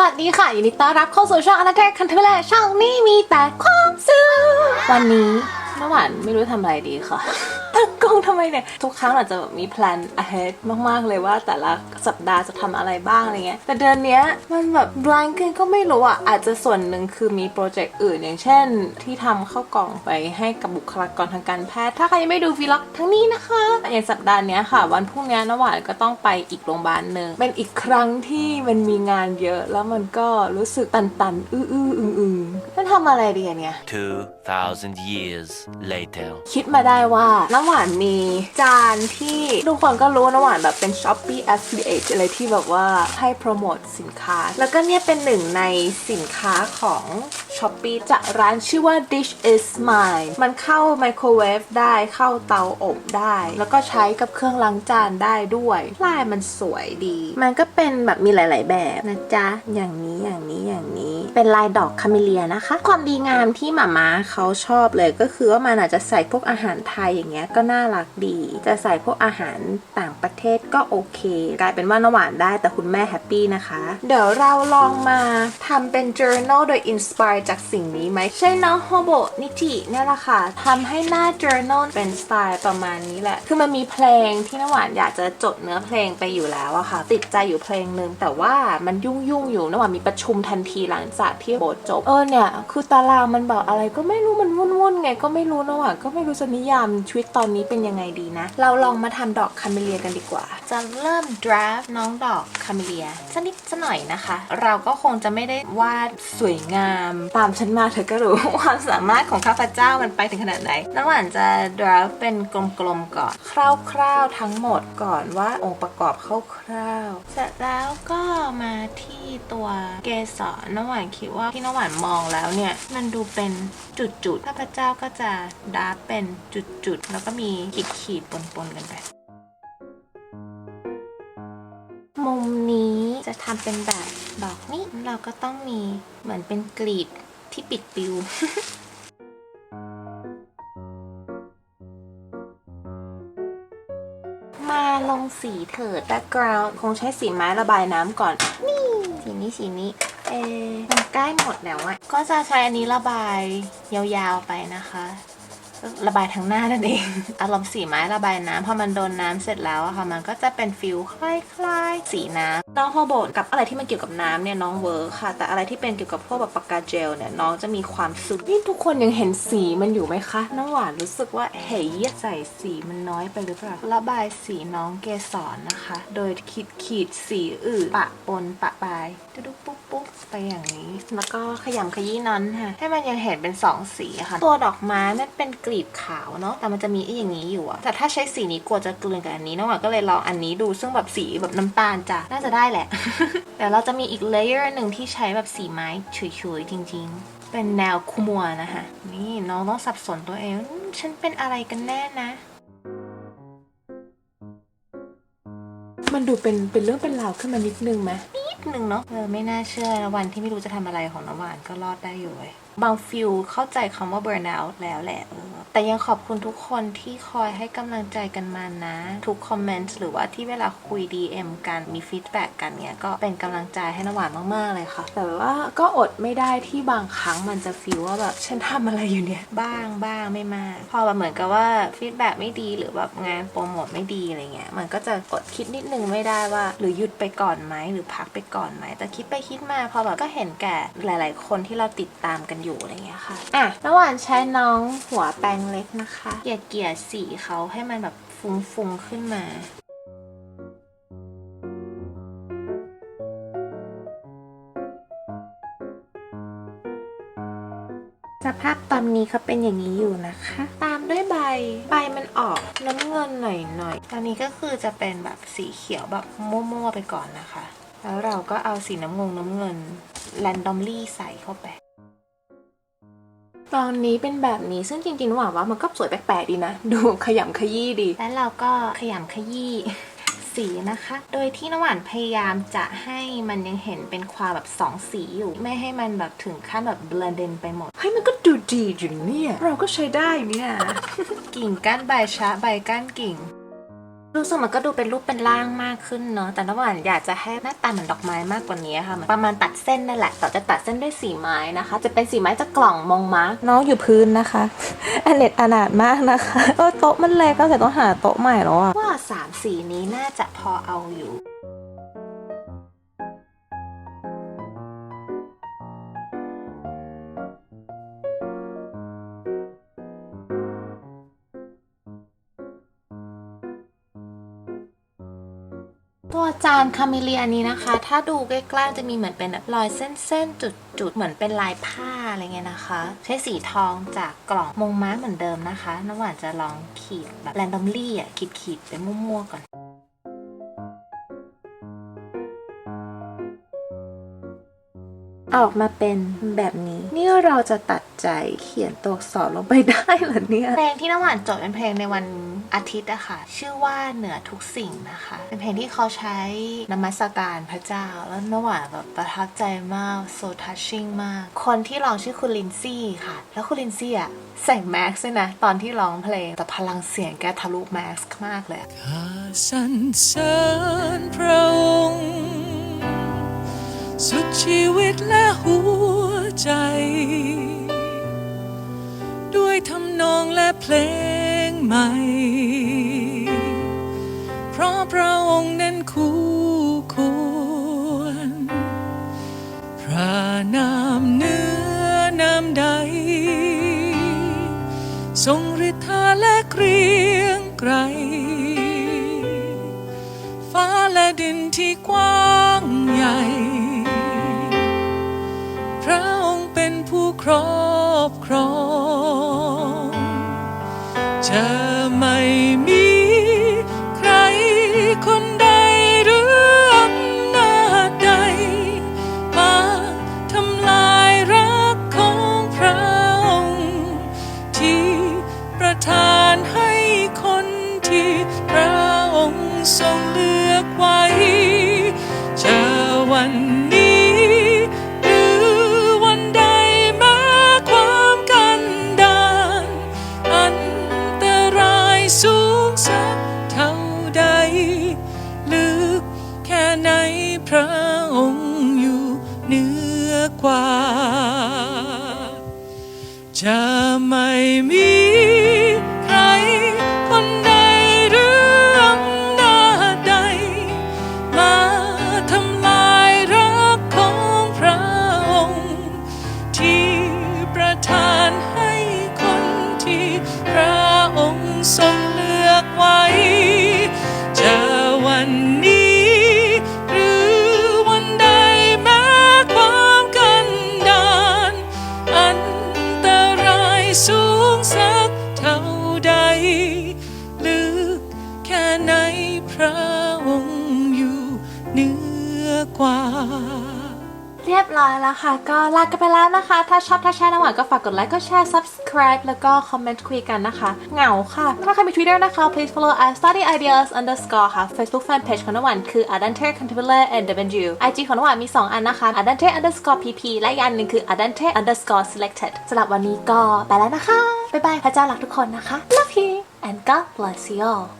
วัสดีค่ะยินดีต้อนรับเข้าสู่ช่องอนาเทคันเทเลช่องนี้มีแต่ความสุขวันนี้เมื่อวานไม่รู้ทำอะไรดีค่ะ ตั้งกล้องทำไมเนี่ย ทุกครั้งเราจจะมีแพลน ahead มากๆเลยว่าแต่ละสัปดาห์จะทำอะไรบ้างอะไรเงี้ยแต่เดือนเนี้ยมันแบบ blank เกินก็ไม่รู้อะ อาจจะส่วนหนึ่งคือมีโปรเจกต์อื่น อย่างเช่น ที่ทำเข้ากล่องไปให้กับบุคลากรทางการแพทย์ ถ้าใครยังไม่ดูวีล็อกทั้งนี้นะคะ อย่างสัปดาห์เนี้ยค่ะ วันพรุ่งนี้น้ำหวานก็ต้องไปอีกโรงพยาบาลหนึ่งเป็นอีกครั้งที่มันมีงานเยอะ แล้วมันก็รู้สึกตันๆอื้อๆอึงๆแล้วทำอะไรดีอะเนี่ย 2,000 years later. คิดมาได้ว่าน้ำหวานมีจานที่ทุกคนก็รู้ว่าน้ำหวานแบบเป็น Shopee Affiliate อะไรที่แบบว่าให้โปรโมทสินค้า แล้วก็เนี่ยเป็นหนึ่งในสินค้าของ Shopee จากร้านชื่อว่า Dish is Mine มันเข้าไมโครเวฟได้เข้าเตาอบได้ แล้วก็ใช้กับเครื่องล้างจานได้ด้วยลายมันสวยดี มันก็เป็นแบบมีหลาย ๆ แบบนะจ๊ะ อย่างนี้อย่างนี้อย่างนี้ เป็นลายดอกคาเมเลียนะคะความดีงามที่หมาม้าเขาชอบเลยก็คือว่ามันอาจจะใส่พวกอาหารไทยอย่างเงี้ยก็น่ารักดี จะใส่พวกอาหารต่างประเทศก็โอเค กลายเป็นว่าน้ำหวานได้แต่คุณแม่แฮปปี้นะคะ เดี๋ยวเราลองมาทำเป็น journal โดย inspire จากสิ่งนี้ไหมใช่น้องโฮโบนิจิเนี่ยแหละค่ะทำให้หน้า journal เป็นสไตล์ประมาณนี้แหละ คือมันมีเพลงที่น้ำหวานอยากจะจดเนื้อเพลงไปอยู่แล้วอะค่ะ ติดใจอยู่เพลงนึงแต่ว่ามันยุ่งยุ่งอยู่น้ำหวานมีประชุมทันทีหลังจากที่โบจบเออเนี่ยคือตารางมันบอกอะไรก็ไม่รู้มันวุ่นๆไง ก็ไม่รู้น้ำหวานก็ไม่รู้จะนิยามชีวิตตอนนี้เป็นยังไงดีนะ เราลองมาทำดอกคาเมเลียกันดีกว่า จะเริ่ม draft น้องดอกคาเมเลียสักนิดสักหน่อยนะคะ เราก็คงจะไม่ได้วาดสวยงามตามฉันมาเธอก็รู้ความสามารถของข้าพเจ้ามันไปถึงขนาดไหนน้ำหวานจะ draft เป็นกลมๆก่อน คร่าวๆทั้งหมดก่อนว่าองค์ประกอบคร่าวๆเสร็จแล้วก็มาที่ตัวเกสรน้ำหวานคิดว่าที่น้ำหวานมองแล้วเนี่ยมันดูเป็นจุดๆ ข้าพเจ้าก็จะดาเป็นจุดๆ แล้วก็มีขีดๆปนๆกันไป มุมนี้จะทำเป็นแบบดอกนี้เราก็ต้องมีเหมือนเป็นกลีบที่ปิดปิวมาลงสีเถิด background คงใช้สีไม้ระบายน้ำก่อน นี่ สีนี้สีนี้ เอมันใกล้หมดแล้วอะก็จะใช้อันนี้ระบายยาวๆไปนะคะ ระบายทั้งหน้านั่นเอง อารมณ์สีไม้ระบายน้ำพอมันโดนน้ำเสร็จแล้วอะค่ะมันก็จะเป็นฟิลคล้ายๆ สีน้ำน้องโฮโบดกับอะไรที่มันเกี่ยวกับน้ำเนี่ยน้องเวิร์คค่ะ แต่อะไรที่เป็นเกี่ยวกับพวกแบบปากกาเจลเนี่ยน้องจะมีความซึมนี่ทุกคนยังเห็นสีมันอยู่ไหมคะน้ำหวานรู้สึกว่าเฮ้ยใส่สีมันน้อยไปหรือเปล่าระบายสีน้องเกสรนะคะ โดยขีดขีดสีอื่นปะปนปะปลายดุ๊กปุ๊บปุ๊บไปอย่างนี้ แล้วก็ขยำขยี้นั้นค่ะให้มันยังเห็นเป็นสองสีค่ะ ตัวดอกไม้มันเป็นกลีบขาวเนาะแต่มันจะมีไอ้อย่างนี้อยู่อะแต่ถ้าใช้สีนี้กลัวจะกลืนกับอันนี้น้องหวานก็เลยลองอันนี้ดูซึ่งแบบสีแบบน้ำตาลจ้ะน่าจะได้แหละเดี๋ยวเราจะมีอีกเลเยอร์หนึ่งที่ใช้แบบสีไม้ฉุยๆจริง ๆ เป็นแนวคุมัวนะคะนี่น้องต้องสับสนตัวเองอืมฉันเป็นอะไรกันแน่นะมันดูเป็นเป็นเรื่องเป็นราวขึ้นมานิดนึงไหมนิดนึงเนาะเออไม่น่าเชื่อนะวันที่ไม่รู้จะทำอะไรของน้ำหวานก็รอดได้อยู่เว้ยบางฟิลเข้าใจคำว่า burnout แล้วแหละเออแต่ยังขอบคุณทุกคนที่คอยให้กำลังใจกันมานะ ทุกคอมเมนต์หรือว่าที่เวลาคุย DM กันมีฟีดแบ็กกันเนี่ยก็เป็นกำลังใจให้น้ำหวานมากๆเลยค่ะ แต่ว่าก็อดไม่ได้ที่บางครั้งมันจะฟีลว่าแบบฉันทำอะไรอยู่เนี่ย บ้างบ้างไม่มาก พอแบบเหมือนกับว่าฟีดแบ็กไม่ดีหรือแบบงานโปรโมทไม่ดีอะไรเงี้ยมันก็จะอดคิดนิดนึงไม่ได้ว่า หรือหยุดไปก่อนไหมหรือพักไปก่อนไหมแต่คิดไปคิดมาพอแบบก็เห็นแก่หลาย ๆ คนที่เราติดตามกันอยู่อะไรเงี้ยค่ะอะระหว่างใช้น้องหัวแปรงเล็กนะคะ เกลี่ยเกลี่ยสีเขาให้มันแบบฟุ้งๆขึ้นมาสภาพตอนนี้เขาเป็นอย่างนี้อยู่นะคะ ตามด้วยใบ ใบมันออกน้ำเงินหน่อยๆ ตอนนี้ก็คือจะเป็นแบบสีเขียวแบบมั่วๆไปก่อนนะคะ แล้วเราก็เอาสีน้ำงงน้ำเงิน randomly ใส่เข้าไป ตอนนี้เป็นแบบนี้ซึ่งจริงๆหว่าว่ามันก็สวยแปลกๆดีนะ ดูขยำขยี้ดี แล้วเราก็ขยำขยี้สีนะคะ โดยที่น้ำหวานพยายามจะให้มันยังเห็นเป็นความแบบสองสีอยู่ ไม่ให้มันแบบถึงขั้นแบบ blend ไปหมดเฮ้ยมันก็ดูดีอยู่เนี่ย เราก็ใช้ได้เนี่ยกิ่งก้านใบช้าใบก้านกิ่ง รู้สึกมันก็ดูเป็นรูปเป็นร่างมากขึ้นเนาะแต่น้ำหวานอยากจะให้หน้าตาเหมือนดอกไม้มากกว่านี้ค่ะเหมือนประมาณตัดเส้นนั่นแหละแต่จะตัดเส้นด้วยสีไม้นะคะ จะเป็นสีไม้จากกล่องมองมาร์กน้องอยู่พื้นนะคะอเน็ตอนาถมากนะคะเออโต๊ะมันเล็กก็แต่ต้องหาโต๊ะใหม่แล้วอะว่าสามสีนี้น่าจะพอเอาอยู่ ตัวจานคาเมเลียนี้นะคะ ถ้าดูใกล้ๆจะมีเหมือนเป็นรอยเส้นๆ จุดๆ เหมือนเป็นลายผ้าอะไรเงี้ยนะคะ ใช้สีทองจากกล่องมงม้าเหมือนเดิมนะคะน้ำหวานจะลองขีดแบบแรนดอมลี่อะขีดๆไปมั่วๆก่อนออกมาเป็นแบบนี้ นี่เราจะตัดใจเขียนตัวอักษรลงไปได้เหรอเนี่ยเพลงที่น้ำหวานจดเป็นเพลงในวัน อาทิตย์อะค่ะ ชื่อว่าเหนือทุกสิ่งนะคะ เป็นเพลงที่เขาใช้นมัสการพระเจ้า แล้วน้ำหวานแบบประทับใจมาก so touching มาก คนที่ร้องชื่อคุณลินซี่ค่ะ แล้วคุณลินซี่อะใส่แม็กซ์ด้วยนะ ตอนที่ร้องเพลง แต่พลังเสียงแกทะลุแม็กซ์มากเลยข้าสรรเสริญพระองค์สุดชีวิตและหัวใจ ด้วยทำนองและเพลง ใหม่ เพราะพระองค์นั้นคู่ควร พระนามเนื้อนามใด ทรงฤทธาและเกรียงไกร ฟ้าและดินที่กว้างใหญ่ พระองค์เป็นผู้ครอบครอง จะไม่มีใครคนใดหรืออำนาจใด มาทำลายรักของพระองค์ที่ประทานให้คนที่พระองค์ทรงเลือกไว้ กว่า จะไม่มี กว่า เรียบร้อยแล้วค่ะ ก็ลากันไปแล้วนะคะ ถ้าชอบถ้าแชร์น้ำหวานก็ฝากกดไลค์ก็แชร์ subscribe แล้วก็คอมเมนต์คุยกันนะคะ เหงาค่ะ ถ้าใครมี Twitter นะคะ please follow at study ideas underscore ค่ะ Facebook fan page ของน้ำหวานคือ adante contemplar and w IG ของน้ำหวานมี 2 อันนะคะ adante underscore pp และอีกอันหนึ่งคือ adante underscore selected สำหรับวันนี้ก็ไปแล้วนะคะบ๊ายบายพระเจ้ารักทุกคนนะคะ love you and God bless you all